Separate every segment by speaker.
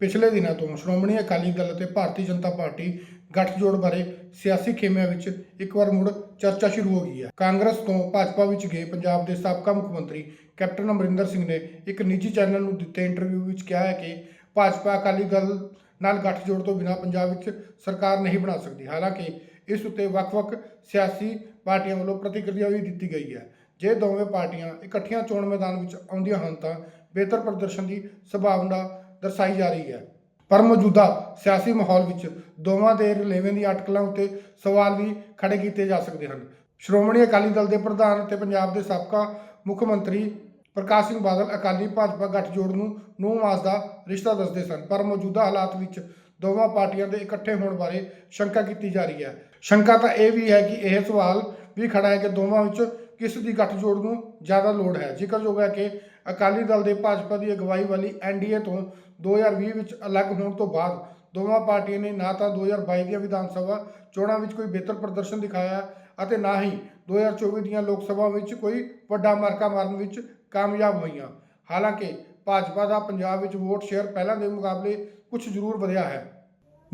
Speaker 1: ਪਿਛਲੇ ਦਿਨਾਂ ਤੋਂ ਸ਼੍ਰੋਮਣੀ ਅਕਾਲੀ ਦਲ ਅਤੇ ਭਾਰਤੀ ਜਨਤਾ ਪਾਰਟੀ ਗੱਠਜੋੜ ਬਾਰੇ ਸਿਆਸੀ ਖੇਮਿਆਂ ਵਿੱਚ ਇੱਕ ਵਾਰ ਮੁੜ ਚਰਚਾ ਸ਼ੁਰੂ ਹੋ ਗਈ ਹੈ। ਕਾਂਗਰਸ ਤੋਂ ਭਾਜਪਾ ਵਿੱਚ ਗਏ ਪੰਜਾਬ ਦੇ ਸਾਬਕਾ ਮੁੱਖ ਮੰਤਰੀ ਕੈਪਟਨ ਅਮਰਿੰਦਰ ਸਿੰਘ ਨੇ ਇੱਕ ਨਿੱਜੀ ਚੈਨਲ ਨੂੰ ਦਿੱਤੇ ਇੰਟਰਵਿਊ ਵਿੱਚ ਕਿਹਾ ਹੈ ਕਿ ਭਾਜਪਾ ਅਕਾਲੀ ਦਲ ਨਾਲ ਗੱਠਜੋੜ ਤੋਂ ਬਿਨਾਂ ਪੰਜਾਬ ਵਿੱਚ ਸਰਕਾਰ ਨਹੀਂ ਬਣਾ ਸਕਦੀ। ਹਾਲਾਂਕਿ ਇਸ ਉੱਤੇ ਵੱਖ-ਵੱਖ ਸਿਆਸੀ ਪਾਰਟੀਆਂ ਵੱਲੋਂ ਪ੍ਰਤੀਕਿਰਿਆ ਵੀ ਦਿੱਤੀ ਗਈ ਹੈ। ਜੇ ਦੋਵੇਂ ਪਾਰਟੀਆਂ ਇਕੱਠੀਆਂ ਚੋਣ ਮੈਦਾਨ ਵਿੱਚ ਆਉਂਦੀਆਂ ਹਨ ਤਾਂ ਬਿਹਤਰ ਪ੍ਰਦਰਸ਼ਨ ਦੀ ਸੰਭਾਵਨਾ ਦਰਸਾਈ ਜਾ ਰਹੀ ਹੈ। ਪਰ ਮੌਜੂਦਾ ਸਿਆਸੀ ਮਾਹੌਲ ਵਿੱਚ ਦੋਵਾਂ ਦੇ ਰਲੇਵੇਂ ਦੀਆਂ ਅਟਕਲਾਂ ਉੱਤੇ ਸਵਾਲ ਵੀ ਖੜੇ ਕੀਤੇ ਜਾ ਸਕਦੇ ਹਨ। ਸ਼੍ਰੋਮਣੀ ਅਕਾਲੀ ਦਲ ਦੇ ਪ੍ਰਧਾਨ ਅਤੇ ਪੰਜਾਬ ਦੇ ਸਾਬਕਾ ਮੁੱਖ ਮੰਤਰੀ ਪ੍ਰਕਾਸ਼ ਸਿੰਘ ਬਾਦਲ ਅਕਾਲੀ ਭਾਜਪਾ ਗੱਠਜੋੜ ਨੂੰ ਨੌ ਮਾਸ ਦਾ ਰਿਸ਼ਤਾ ਦੱਸਦੇ ਸਨ। ਪਰ ਮੌਜੂਦਾ ਹਾਲਾਤ ਵਿੱਚ ਦੋਵਾਂ ਪਾਰਟੀਆਂ ਦੇ ਇਕੱਠੇ ਹੋਣ ਬਾਰੇ ਸ਼ੰਕਾ ਕੀਤੀ ਜਾ ਰਹੀ ਹੈ। ਸ਼ੰਕਾ ਤਾਂ ਇਹ ਵੀ ਹੈ ਕਿ ਇਹ ਸਵਾਲ ਵੀ ਖੜਾ ਹੈ ਕਿ ਦੋਵਾਂ ਵਿੱਚ ਕਿਸ ਦੀ ਗੱਠਜੋੜ ਨੂੰ ਜ਼ਿਆਦਾ ਲੋੜ ਹੈ। ਜ਼ਿਕਰਯੋਗ ਹੈ ਕਿ ਅਕਾਲੀ ਦਲ ਦੇ ਭਾਜਪਾ ਦੀ ਅਗਵਾਈ ਵਾਲੀ ਐਨਡੀਏ ਤੋਂ 2020 ਵਿੱਚ ਅਲੱਗ ਹੋਣ ਤੋਂ ਬਾਅਦ ਦੋਵਾਂ ਪਾਰਟੀਆਂ ਨੇ ਨਾ ਤਾਂ 2022 ਦੀਆਂ ਵਿਧਾਨ ਸਭਾ ਚੋਣਾਂ ਵਿੱਚ ਕੋਈ ਬਿਹਤਰ ਪ੍ਰਦਰਸ਼ਨ ਦਿਖਾਇਆ ਅਤੇ ਨਾ ਹੀ 2024 ਦੀਆਂ ਲੋਕ ਸਭਾ ਵਿੱਚ ਕੋਈ ਵੱਡਾ ਮਾਰਕਾ ਮਾਰਨ ਵਿੱਚ ਕਾਮਯਾਬ ਹੋਈਆਂ। ਹਾਲਾਂਕਿ ਭਾਜਪਾ ਦਾ ਪੰਜਾਬ ਵਿੱਚ ਵੋਟ ਸ਼ੇਅਰ ਪਹਿਲਾਂ ਦੇ ਮੁਕਾਬਲੇ ਕੁਝ ਜ਼ਰੂਰ ਵਧਿਆ ਹੈ।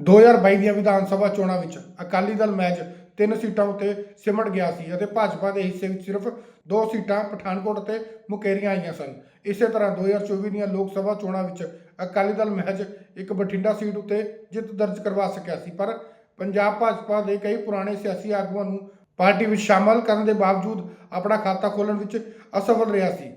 Speaker 1: 2022 ਦੀਆਂ ਵਿਧਾਨ ਸਭਾ ਚੋਣਾਂ ਵਿੱਚ ਅਕਾਲੀ ਦਲ ਮੈਚ ਤਿੰਨ ਸੀਟਾਂ ਉੱਤੇ ਸਿਮਟ ਗਿਆ ਸੀ ਅਤੇ ਭਾਜਪਾ ਦੇ ਹਿੱਸੇ ਵਿੱਚ ਸਿਰਫ ਦੋ ਸੀਟਾਂ ਪਠਾਨਕੋਟ ਅਤੇ ਮੁਕੇਰੀਆਂ ਆਈਆਂ ਸਨ। ਇਸੇ ਤਰ੍ਹਾਂ 2024 ਦੀਆਂ ਲੋਕ ਸਭਾ ਚੋਣਾਂ ਵਿੱਚ ਅਕਾਲੀ ਦਲ ਮਹਿਜ ਇੱਕ ਬਠਿੰਡਾ ਸੀਟ ਉੱਤੇ ਜਿੱਤ ਦਰਜ ਕਰਵਾ ਸਕਿਆ ਸੀ, ਪਰ ਪੰਜਾਬ ਭਾਜਪਾ ਦੇ ਕਈ ਪੁਰਾਣੇ ਸਿਆਸੀ ਆਗੂਆਂ ਨੂੰ ਪਾਰਟੀ ਵਿੱਚ ਸ਼ਾਮਲ ਕਰਨ ਦੇ ਬਾਵਜੂਦ ਆਪਣਾ ਖਾਤਾ ਖੋਲ੍ਹਣ ਵਿੱਚ ਅਸਫਲ ਰਿਹਾ ਸੀ।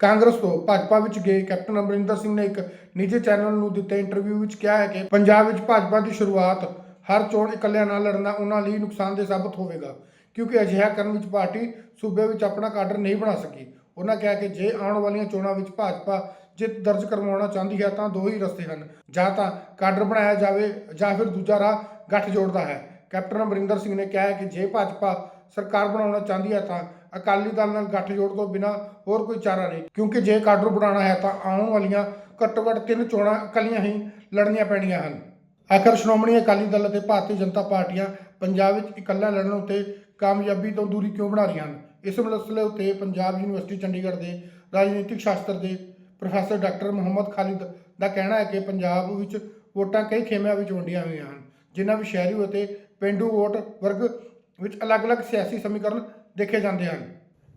Speaker 1: ਕਾਂਗਰਸ ਤੋਂ ਭਾਜਪਾ ਵਿੱਚ ਗਏ ਕੈਪਟਨ ਅਮਰਿੰਦਰ ਸਿੰਘ ਨੇ ਇੱਕ ਨਿੱਜੀ ਚੈਨਲ ਨੂੰ ਦਿੱਤੇ ਇੰਟਰਵਿਊ ਵਿੱਚ ਕਿਹਾ ਹੈ ਕਿ ਪੰਜਾਬ ਵਿੱਚ ਭਾਜਪਾ ਦੀ ਸ਼ੁਰੂਆਤ ਹਰ ਚੋਣ ਇਕੱਲਿਆਂ ਨਾਲ ਲੜਨਾ ਉਹਨਾਂ ਲਈ ਨੁਕਸਾਨਦੇਹ ਸਾਬਤ ਹੋਵੇਗਾ, ਕਿਉਂਕਿ ਅਜਿਹਾ ਕਰਨ ਵਿੱਚ ਪਾਰਟੀ ਸੂਬੇ ਵਿੱਚ ਆਪਣਾ ਕਾਡਰ ਨਹੀਂ ਬਣਾ ਸਕੀ। ਉਹਨਾਂ ਕਿਹਾ ਕਿ ਜੇ ਆਉਣ ਵਾਲੀਆਂ ਚੋਣਾਂ ਵਿੱਚ ਭਾਜਪਾ ਜਿੱਤ ਦਰਜ ਕਰਵਾਉਣਾ ਚਾਹੁੰਦੀ ਹੈ ਤਾਂ ਦੋ ਹੀ ਰਸਤੇ ਹਨ, ਜਾਂ ਤਾਂ ਕਾਡਰ ਬਣਾਇਆ ਜਾਵੇ ਜਾਂ ਫਿਰ ਦੂਜਾ ਰਾਹ ਗੱਠ ਜੋੜਦਾ ਹੈ। ਕੈਪਟਨ ਅਮਰਿੰਦਰ ਸਿੰਘ ਨੇ ਕਿਹਾ ਹੈ ਕਿ ਜੇ ਭਾਜਪਾ ਸਰਕਾਰ ਬਣਾਉਣਾ ਚਾਹੁੰਦੀ ਹੈ ਤਾਂ ਅਕਾਲੀ ਦਲ ਨਾਲ ਗੱਠਜੋੜ ਤੋਂ ਬਿਨਾ ਹੋਰ ਕੋਈ ਚਾਰਾ ਨਹੀਂ, ਕਿਉਂਕਿ ਜੇ ਕਾਡਰ ਬਣਾਉਣਾ ਹੈ ਤਾਂ ਆਉਣ ਵਾਲੀਆਂ ਘੱਟੋ ਘੱਟ ਤਿੰਨ ਚੋਣਾਂ ਇਕੱਲੀਆਂ ਹੀ ਲੜਨੀਆਂ ਪੈਣੀਆਂ ਹਨ। ਆਖਰ ਸ਼੍ਰੋਮਣੀ ਅਕਾਲੀ ਦਲ ਅਤੇ ਭਾਰਤੀ ਜਨਤਾ ਪਾਰਟੀਆਂ ਪੰਜਾਬ ਵਿੱਚ ਇਕੱਲਾ ਲੜਨ ਉੱਤੇ ਕਾਮਯਾਬੀ ਤੋਂ ਦੂਰੀ ਕਿਉਂ ਬਣਾ ਰਹੀਆਂ ਹਨ? ਇਸ ਮਸਲੇ ਉੱਤੇ ਪੰਜਾਬ ਯੂਨੀਵਰਸਿਟੀ ਚੰਡੀਗੜ੍ਹ ਦੇ ਰਾਜਨੀਤਿਕ ਸ਼ਾਸਤਰ ਦੇ ਪ੍ਰੋਫੈਸਰ ਡਾਕਟਰ ਮੁਹੰਮਦ ਖਾਲਿਦ ਦਾ ਕਹਿਣਾ ਹੈ ਕਿ ਪੰਜਾਬ ਵਿੱਚ ਵੋਟਾਂ ਕਈ ਖੇਮਿਆਂ ਵਿੱਚ ਵੰਡੀਆਂ ਹੋਈਆਂ ਹਨ, ਜਿਨ੍ਹਾਂ ਵਿੱਚ ਸ਼ਹਿਰੀ ਅਤੇ ਪਿੰਡੂ ਵੋਟ ਵਰਗ ਵਿੱਚ ਅਲੱਗ-ਅਲੱਗ ਸਿਆਸੀ ਸਮੀਕਰਨ ਦੇਖੇ ਜਾਂਦੇ ਹਨ।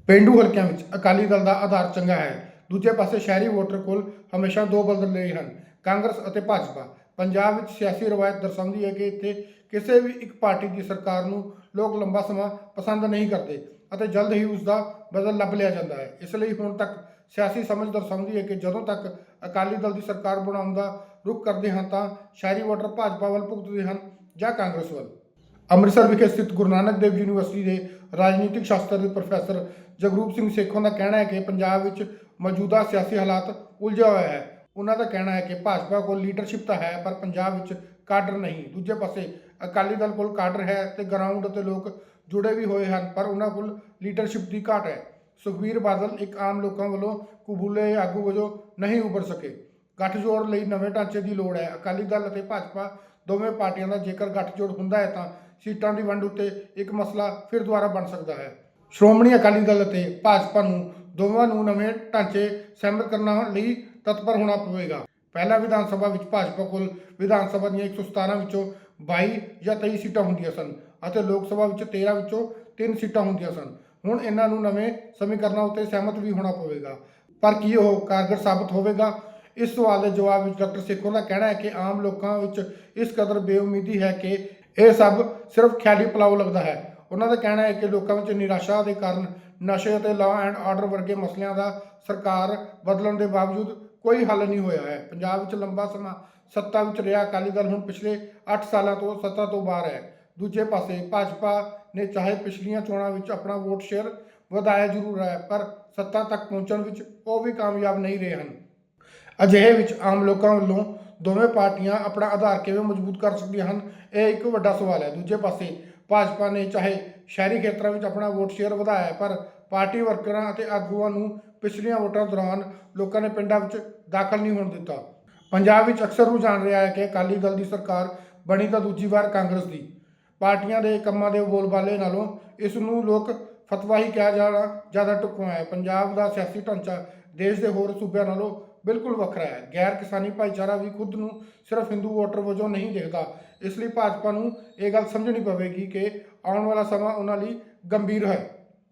Speaker 1: ਪਿੰਡੂ ਹਲਕਿਆਂ ਵਿੱਚ ਅਕਾਲੀ ਦਲ ਦਾ ਆਧਾਰ ਚੰਗਾ ਹੈ। ਦੂਜੇ ਪਾਸੇ ਸ਼ਹਿਰੀ ਵੋਟਰ ਕੋਲ ਹਮੇਸ਼ਾ ਦੋ ਬਦਲ ਰਹੇ ਹਨ, ਕਾਂਗਰਸ ਅਤੇ ਭਾਜਪਾ। ਪੰਜਾਬ ਵਿੱਚ ਸਿਆਸੀ ਰਵਾਇਤ ਦਰਸਾਉਂਦੀ ਹੈ ਕਿ ਇੱਥੇ ਕਿਸੇ ਵੀ ਇੱਕ ਪਾਰਟੀ ਦੀ ਸਰਕਾਰ ਨੂੰ ਲੋਕ ਲੰਬਾ ਸਮਾਂ ਪਸੰਦ ਨਹੀਂ ਕਰਦੇ ਅਤੇ ਜਲਦ ਹੀ ਉਸ ਦਾ ਬਦਲ ਲੱਭ ਲਿਆ ਜਾਂਦਾ ਹੈ। ਇਸ ਲਈ ਹੁਣ ਤੱਕ ਸਿਆਸੀ ਸਮਝ ਦਰਸਾਉਂਦੀ ਹੈ ਕਿ ਜਦੋਂ ਤੱਕ ਅਕਾਲੀ ਦਲ ਦੀ ਸਰਕਾਰ ਬਣਾਉਣ ਦਾ ਰੁਖ ਕਰਦੇ ਹਨ ਤਾਂ ਸ਼ਹਿਰੀ ਵੋਟਰ ਭਾਜਪਾ ਵੱਲ ਭੁਗਤਦੇ ਹਨ ਜਾਂ ਕਾਂਗਰਸ ਵੱਲ। ਅੰਮ੍ਰਿਤਸਰ ਵਿਖੇ ਸਥਿਤ ਗੁਰੂ ਨਾਨਕ ਦੇਵ ਯੂਨੀਵਰਸਿਟੀ ਦੇ ਰਾਜਨੀਤਿਕ ਸ਼ਾਸਤਰ ਦੇ ਪ੍ਰੋਫੈਸਰ ਜਗਰੂਪ ਸਿੰਘ ਸੇਖੋਂ ਦਾ ਕਹਿਣਾ ਹੈ ਕਿ ਪੰਜਾਬ ਵਿੱਚ ਮੌਜੂਦਾ ਸਿਆਸੀ ਹਾਲਾਤ ਉਲਝਿਆ ਹੋਇਆ ਹੈ। ਉਹਨਾਂ ਦਾ ਕਹਿਣਾ ਹੈ ਕਿ ਭਾਜਪਾ ਕੋਲ ਲੀਡਰਸ਼ਿਪ ਤਾਂ ਹੈ, ਪਰ ਪੰਜਾਬ ਵਿੱਚ ਕਾਡਰ ਨਹੀਂ। ਦੂਜੇ ਪਾਸੇ ਅਕਾਲੀ ਦਲ ਕੋਲ ਕਾਡਰ ਹੈ ਤੇ ਗਰਾਊਂਡ ਅਤੇ ਲੋਕ ਜੁੜੇ ਵੀ ਹੋਏ ਹਨ, ਪਰ ਉਹਨਾਂ ਕੋਲ ਲੀਡਰਸ਼ਿਪ ਦੀ ਘਾਟ ਹੈ। ਸੁਖਬੀਰ ਬਾਦਲ ਇੱਕ ਆਮ ਲੋਕਾਂ ਵੱਲੋਂ ਕਬੂਲੇ ਆਗੂ ਵਜੋਂ ਨਹੀਂ ਉੱਭਰ ਸਕੇ। ਗੱਠਜੋੜ ਲਈ ਨਵੇਂ ਢਾਂਚੇ ਦੀ ਲੋੜ ਹੈ। ਅਕਾਲੀ ਦਲ ਅਤੇ ਭਾਜਪਾ ਦੋਵੇਂ ਪਾਰਟੀਆਂ ਦਾ ਜੇਕਰ ਗੱਠਜੋੜ ਹੁੰਦਾ ਹੈ ਤਾਂ ਸੀਟਾਂ ਦੀ ਵੰਡ ਉੱਤੇ ਇੱਕ ਮਸਲਾ ਫਿਰ ਦੁਬਾਰਾ ਬਣ ਸਕਦਾ ਹੈ। ਸ਼੍ਰੋਮਣੀ ਅਕਾਲੀ ਦਲ ਅਤੇ ਭਾਜਪਾ ਨੂੰ ਦੋਵਾਂ ਨੂੰ ਨਵੇਂ ਢਾਂਚੇ ਸਹਿਮਤ ਕਰਨ ਲਈ ਤਤਪਰ ਹੋਣਾ ਪਵੇਗਾ। ਪਹਿਲਾਂ ਵਿਧਾਨ ਸਭਾ ਵਿੱਚ ਭਾਜਪਾ ਕੋਲ ਵਿਧਾਨ ਸਭਾ ਦੀਆਂ 117 ਵਿੱਚੋਂ 22 ਜਾਂ 23 ਸੀਟਾਂ ਹੁੰਦੀਆਂ ਸਨ ਅਤੇ ਲੋਕ ਸਭਾ ਵਿੱਚ 13 ਵਿੱਚੋਂ 3 ਸੀਟਾਂ ਹੁੰਦੀਆਂ ਸਨ। ਹੁਣ ਇਹਨਾਂ ਨੂੰ ਨਵੇਂ ਸਮੀਕਰਨਾਂ ਉੱਤੇ ਸਹਿਮਤ ਵੀ ਹੋਣਾ ਪਵੇਗਾ। ਪਰ ਕੀ ਉਹ ਕਾਰਗਰ ਸਾਬਤ ਹੋਵੇਗਾ? ਇਸ ਸਵਾਲ ਦੇ ਜਵਾਬ ਵਿੱਚ ਡਾਕਟਰ ਸੇਖੋਂ ਦਾ ਕਹਿਣਾ ਹੈ ਕਿ ਆਮ ਲੋਕਾਂ ਵਿੱਚ ਇਸ ਕਦਰ ਬੇਉਮੀਦੀ ਹੈ ਕਿ ਇਹ ਸਭ ਸਿਰਫ ਖਿਆਲੀ ਪਲਾਉ ਲੱਗਦਾ ਹੈ। ਉਹਨਾਂ ਦਾ ਕਹਿਣਾ ਹੈ ਕਿ ਲੋਕਾਂ ਵਿੱਚ ਨਿਰਾਸ਼ਾ ਦੇ ਕਾਰਨ ਨਸ਼ੇ ਅਤੇ ਲਾਅ ਐਂਡ ਆਰਡਰ ਵਰਗੇ ਮਸਲਿਆਂ ਦਾ ਸਰਕਾਰ ਬਦਲਣ ਦੇ ਬਾਵਜੂਦ ਕੋਈ ਹੱਲ ਨਹੀਂ ਹੋਇਆ ਹੈ। ਪੰਜਾਬ ਵਿੱਚ ਲੰਬਾ ਸਮਾਂ ਸੱਤਾ ਵਿੱਚ ਰਿਹਾ। ਅਕਾਲੀ ਦਲ ਹੁਣ ਪਿਛਲੇ 8 ਸਾਲਾਂ ਤੋਂ ਸੱਤਾ ਤੋਂ ਬਾਹਰ ਹੈ। ਦੂਜੇ ਪਾਸੇ ਭਾਜਪਾ ਨੇ ਚਾਹੇ ਪਿਛਲੀਆਂ ਚੋਣਾਂ ਵਿੱਚ ਆਪਣਾ ਵੋਟ ਸ਼ੇਅਰ ਵਧਾਇਆ ਜ਼ਰੂਰ ਹੈ, ਪਰ ਸੱਤਾ ਤੱਕ ਪਹੁੰਚਣ ਵਿੱਚ ਉਹ ਵੀ ਕਾਮਯਾਬ ਨਹੀਂ ਰਹੇ ਹਨ। ਅਜਿਹੇ ਵਿੱਚ ਆਮ ਲੋਕਾਂ ਵੱਲੋਂ ਦੋਵੇਂ ਪਾਰਟੀਆਂ ਆਪਣਾ ਆਧਾਰ ਕਿਵੇਂ ਮਜ਼ਬੂਤ ਕਰ ਸਕਦੀਆਂ ਹਨ, ਇਹ ਇੱਕ ਵੱਡਾ ਸਵਾਲ ਹੈ। ਦੂਜੇ ਪਾਸੇ ਭਾਜਪਾ ਨੇ ਚਾਹੇ ਸ਼ਹਿਰੀ ਖੇਤਰਾਂ ਵਿੱਚ ਆਪਣਾ ਵੋਟ ਸ਼ੇਅਰ ਵਧਾਇਆ ਪਰ ਪਾਰਟੀ ਵਰਕਰਾਂ ਅਤੇ ਆਗੂਆਂ ਨੂੰ ਪਿਛਲੀਆਂ ਵੋਟਾਂ ਦੌਰਾਨ ਲੋਕਾਂ ਨੇ ਪਿੰਡਾਂ ਵਿੱਚ ਦਾਖਲ ਨਹੀਂ ਹੋਣ ਦਿੱਤਾ। ਪੰਜਾਬ ਵਿੱਚ ਅਕਸਰ ਰੁਝਾਨ ਰਿਹਾ ਹੈ ਕਿ ਅਕਾਲੀ ਦਲ ਦੀ ਸਰਕਾਰ ਬਣੀ ਤਾਂ ਦੂਜੀ ਵਾਰ ਕਾਂਗਰਸ ਦੀ। ਪਾਰਟੀਆਂ ਦੇ ਕੰਮਾਂ ਦੇ ਬੋਲਬਾਲੇ ਨਾਲੋਂ ਇਸ ਨੂੰ ਲੋਕ ਫਤਵਾ ਹੀ ਕਿਹਾ ਜਾਣਾ ਜ਼ਿਆਦਾ ਢੁਕਵਾਂ ਹੈ। ਪੰਜਾਬ ਦਾ ਸਿਆਸੀ ਢਾਂਚਾ ਦੇਸ਼ ਦੇ ਹੋਰ ਸੂਬਿਆਂ ਨਾਲੋਂ ਬਿਲਕੁਲ ਵੱਖਰਾ ਹੈ। ਗੈਰ ਕਿਸਾਨੀ ਭਾਈਚਾਰਾ ਵੀ ਖੁਦ ਨੂੰ ਸਿਰਫ ਹਿੰਦੂ ਵੋਟਰ ਵਜੋਂ ਨਹੀਂ ਦੇਖਦਾ। ਇਸ ਲਈ ਭਾਜਪਾ ਨੂੰ ਇਹ ਗੱਲ ਸਮਝਣੀ ਪਵੇਗੀ ਕਿ ਆਉਣ ਵਾਲਾ ਸਮਾਂ ਉਹਨਾਂ ਲਈ ਗੰਭੀਰ ਹੈ।